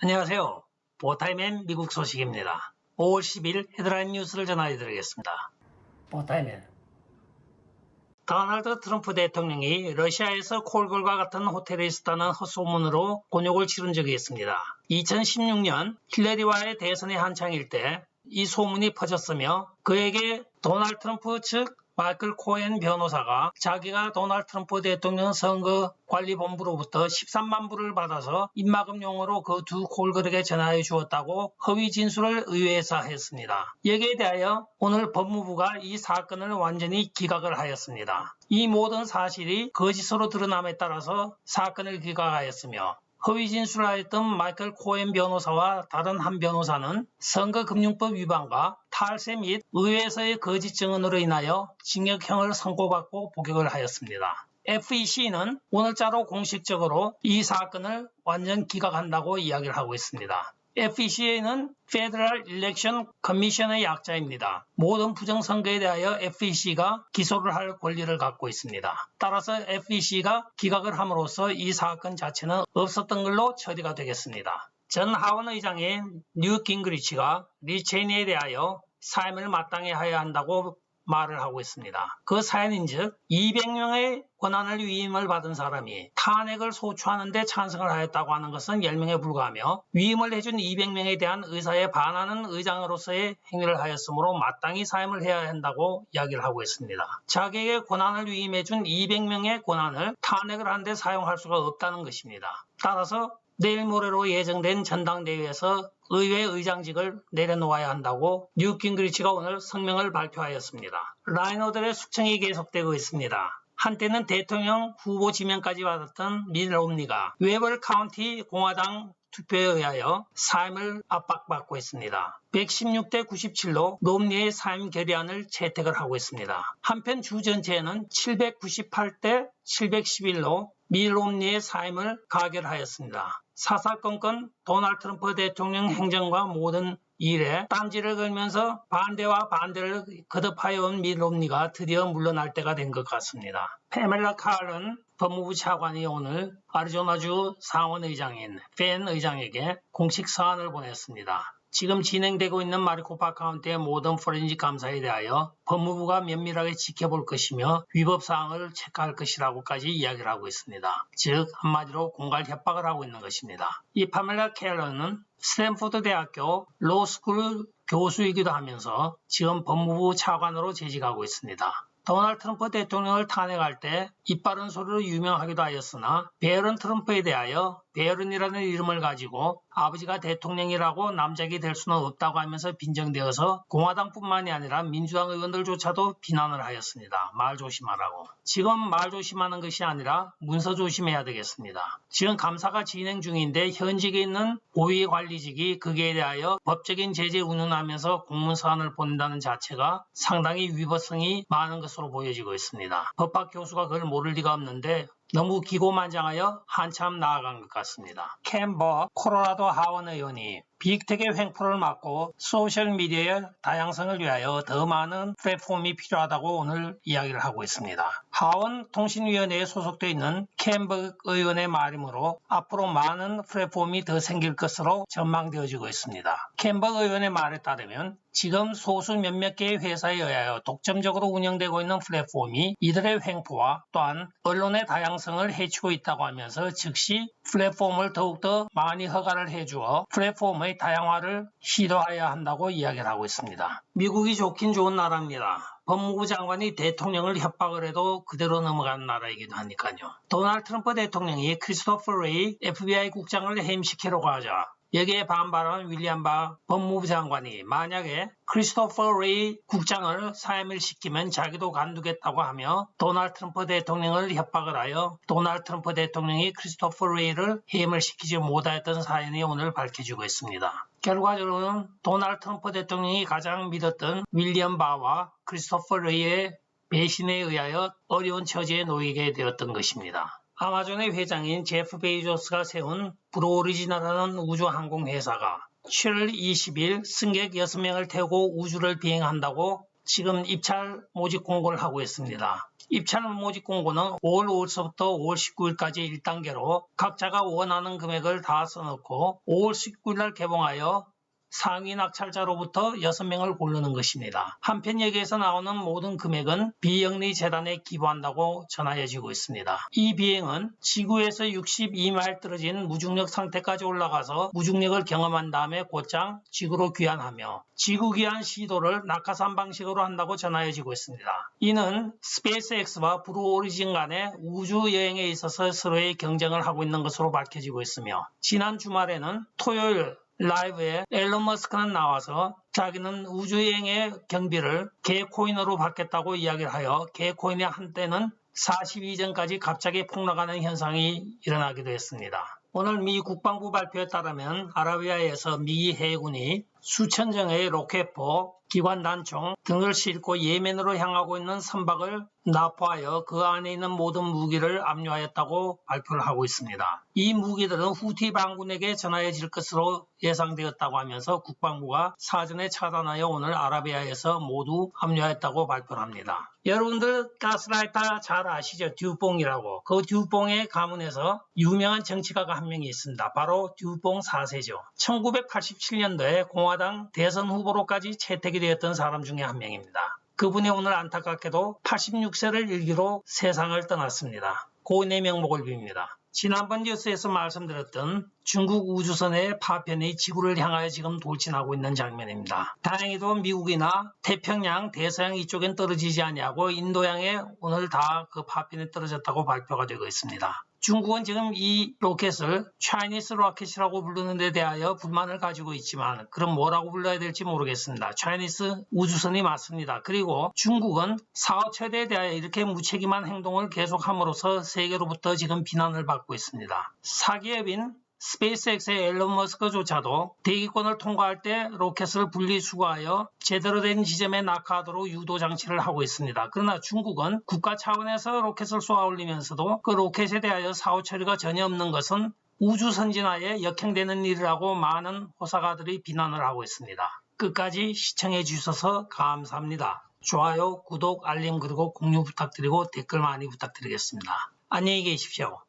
안녕하세요. 보타이맨 미국 소식입니다. 5월 10일 헤드라인 뉴스를 전해드리겠습니다. 보타이맨 도널드 트럼프 대통령이 러시아에서 콜걸과 같은 호텔에 있었다는 헛소문으로 곤욕을 치른 적이 있습니다. 2016년 힐러리와의 대선이 한창일 때 이 소문이 퍼졌으며 그에게 도널드 트럼프 측 마이클 코엔 변호사가 자기가 도널드 트럼프 대통령 선거 관리본부로부터 13만 불을 받아서 입막음용으로 그두 콜걸에게 전화해 주었다고 허위 진술을 의회에서 했습니다. 여기에 대하여 오늘 법무부가 이 사건을 완전히 기각을 하였습니다. 이 모든 사실이 거짓으로 드러남에 따라서 사건을 기각하였으며 허위 진술하였던 마이클 코엔 변호사와 다른 한 변호사는 선거금융법 위반과 탈세 및 의회에서의 거짓 증언으로 인하여 징역형을 선고받고 복역을 하였습니다. FEC는 오늘자로 공식적으로 이 사건을 완전 기각한다고 이야기를 하고 있습니다. FEC는 Federal Election Commission의 약자입니다. 모든 부정선거에 대하여 FEC가 기소를 할 권리를 갖고 있습니다. 따라서 FEC가 기각을 함으로써 이 사건 자체는 없었던 걸로 처리가 되겠습니다. 전 하원 의장인 뉴 깅그리치가 리체인에 대하여 사임을 마땅히 해야 한다고 말을 하고 있습니다. 그 사연인즉 200명의 권한을 위임을 받은 사람이 탄핵을 소추하는데 찬성을 하였다고 하는 것은 10명에 불과하며 위임을 해준 200명에 대한 의사에 반하는 의장으로서의 행위를 하였으므로 마땅히 사임을 해야 한다고 이야기를 하고 있습니다. 자기에게 권한을 위임해준 200명의 권한을 탄핵을 하는데 사용할 수가 없다는 것입니다. 따라서 내일 모레로 예정된 전당대회에서 의회 의장직을 내려놓아야 한다고 뉴 깅그리치가 오늘 성명을 발표하였습니다. 라이너들의 숙청이 계속되고 있습니다. 한때는 대통령 후보 지명까지 받았던 민 롬니가 웨벌 카운티 공화당 투표에 의하여 사임을 압박받고 있습니다. 116대 97로 롬니의 사임 결의안을 채택을 하고 있습니다. 한편 주 전체에는 798대 711로 미 롬니의 사임을 가결하였습니다. 사사건건 도널드 트럼프 대통령 행정과 모든 일에 딴지를 걸면서 반대와 반대를 거듭하여 온 미rom니가 드디어 물러날 때가 된 것 같습니다. 페멜라 칼은 법무부 차관이 오늘 아리조나주 상원의장인 팬 의장에게 공식 사안을 보냈습니다. 지금 진행되고 있는 마리코파 카운티의 모든 포렌식 감사에 대하여 법무부가 면밀하게 지켜볼 것이며 위법 사항을 체크할 것이라고까지 이야기를 하고 있습니다. 즉 한마디로 공갈 협박을 하고 있는 것입니다. 이 파멜라 켈러는 스탠포드 대학교 로스쿨 교수이기도 하면서 지금 법무부 차관으로 재직하고 있습니다. 도널드 트럼프 대통령을 탄핵할 때 이빠른 소리로 유명하기도 하였으나 베어런 트럼프에 대하여 베어런이라는 이름을 가지고 아버지가 대통령이라고 남작이 될 수는 없다고 하면서 빈정되어서 공화당뿐만이 아니라 민주당 의원들조차도 비난을 하였습니다. 말 조심하라고. 지금 말 조심하는 것이 아니라 문서 조심해야 되겠습니다. 지금 감사가 진행 중인데 현직에 있는 고위 관리직이 거기에 대하여 법적인 제재 운운하면서 공문서안을 보낸다는 자체가 상당히 위법성이 많은 것으로 보여지고 있습니다. 법학 교수가 그걸 모를 리가 없는데 너무 기고만장하여 한참 나아간 것 같습니다. 캠버 코로라도 하원 의원이 빅텍의 횡포를 막고 소셜미디어의 다양성을 위하여 더 많은 플랫폼이 필요하다고 오늘 이야기를 하고 있습니다. 하원 통신위원회에 소속되어 있는 캠버 의원의 말이므로 앞으로 많은 플랫폼이 더 생길 것으로 전망되어지고 있습니다. 캠버 의원의 말에 따르면 지금 소수 몇몇 개의 회사에 의하여 독점적으로 운영되고 있는 플랫폼이 이들의 횡포와 또한 언론의 다양성을 해치고 있다고 하면서 즉시 플랫폼을 더욱더 많이 허가를 해주어 플랫폼의 다양화를 시도해야 한다고 이야기를 하고 있습니다. 미국이 좋긴 좋은 나라입니다. 법무부 장관이 대통령을 협박을 해도 그대로 넘어가는 나라이기도 하니까요. 도널드 트럼프 대통령이 크리스토퍼 레이 FBI 국장을 해임시키려고 하자 여기에 반발한 윌리엄 바 법무부 장관이 만약에 크리스토퍼 레이 국장을 사임을 시키면 자기도 간두겠다고 하며 도널드 트럼프 대통령을 협박을 하여 도널드 트럼프 대통령이 크리스토퍼 레이를 해임을 시키지 못하였던 사연이 오늘 밝혀지고 있습니다. 결과적으로는 도널드 트럼프 대통령이 가장 믿었던 윌리엄 바와 크리스토퍼 레이의 배신에 의하여 어려운 처지에 놓이게 되었던 것입니다. 아마존의 회장인 제프 베이조스가 세운 브로오리지널하는 우주항공 회사가 7월 20일 승객 6명을 태우고 우주를 비행한다고 지금 입찰 모집 공고를 하고 있습니다. 입찰 모집 공고는 5월 5일서부터 5월 19일까지 1단계로 각자가 원하는 금액을 다 써놓고 5월 19일 날 개봉하여 상위 낙찰자로부터 6명을 고르는 것입니다. 한편 여기에서 나오는 모든 금액은 비영리 재단에 기부한다고 전하여지고 있습니다. 이 비행은 지구에서 62마일 떨어진 무중력 상태까지 올라가서 무중력을 경험한 다음에 곧장 지구로 귀환하며 지구 귀환 시도를 낙하산 방식으로 한다고 전하여지고 있습니다. 이는 스페이스X와 브루 오리진 간의 우주 여행에 있어서 서로의 경쟁을 하고 있는 것으로 밝혀지고 있으며 지난 주말에는 토요일 라이브에 앨런 머스크는 나와서 자기는 우주여행의 경비를 개코인으로 받겠다고 이야기를 하여 개코인의 한때는 42전까지 갑자기 폭락하는 현상이 일어나기도 했습니다. 오늘 미 국방부 발표에 따르면 아라비아에서 미 해군이 수천 정의 로켓포, 기관 단총 등을 싣고 예멘으로 향하고 있는 선박을 납포하여 그 안에 있는 모든 무기를 압류하였다고 발표를 하고 있습니다. 이 무기들은 후티 반군에게 전하여질 것으로 예상되었다고 하면서 국방부가 사전에 차단하여 오늘 아라비아에서 모두 압류하였다고 발표를 합니다. 여러분들 가스라이터 잘 아시죠? 듀뽕이라고. 그 듀뽕의 가문에서 유명한 정치가가 한 명이 있습니다. 바로 듀뽕 4세죠. 1987년도에 공화당 대선 후보로까지 채택이 되었던 사람 중에 한 명입니다. 그분이 오늘 안타깝게도 86세를 일기로 세상을 떠났습니다. 고인의 명복을 빕니다. 지난번 뉴스에서 말씀드렸던 중국 우주선의 파편이 지구를 향하여 지금 돌진하고 있는 장면입니다. 다행히도 미국이나 태평양, 대서양 이쪽엔 떨어지지 아니하고 인도양에 오늘 다 그 파편이 떨어졌다고 발표가 되고 있습니다. 중국은 지금 이 로켓을 차이니스 로켓이라고 부르는 데 대하여 불만을 가지고 있지만 그럼 뭐라고 불러야 될지 모르겠습니다. 차이니스 우주선이 맞습니다. 그리고 중국은 사업 최대에 대하여 이렇게 무책임한 행동을 계속함으로써 세계로부터 지금 비난을 받고 있습니다. 사기업인 스페이스X의 앨런 머스크조차도 대기권을 통과할 때 로켓을 분리수거하여 제대로 된 지점에 낙하하도록 유도 장치를 하고 있습니다. 그러나 중국은 국가 차원에서 로켓을 쏘아 올리면서도 그 로켓에 대하여 사후 처리가 전혀 없는 것은 우주 선진화에 역행되는 일이라고 많은 호사가들이 비난을 하고 있습니다. 끝까지 시청해 주셔서 감사합니다. 좋아요, 구독, 알림 그리고 공유 부탁드리고 댓글 많이 부탁드리겠습니다. 안녕히 계십시오.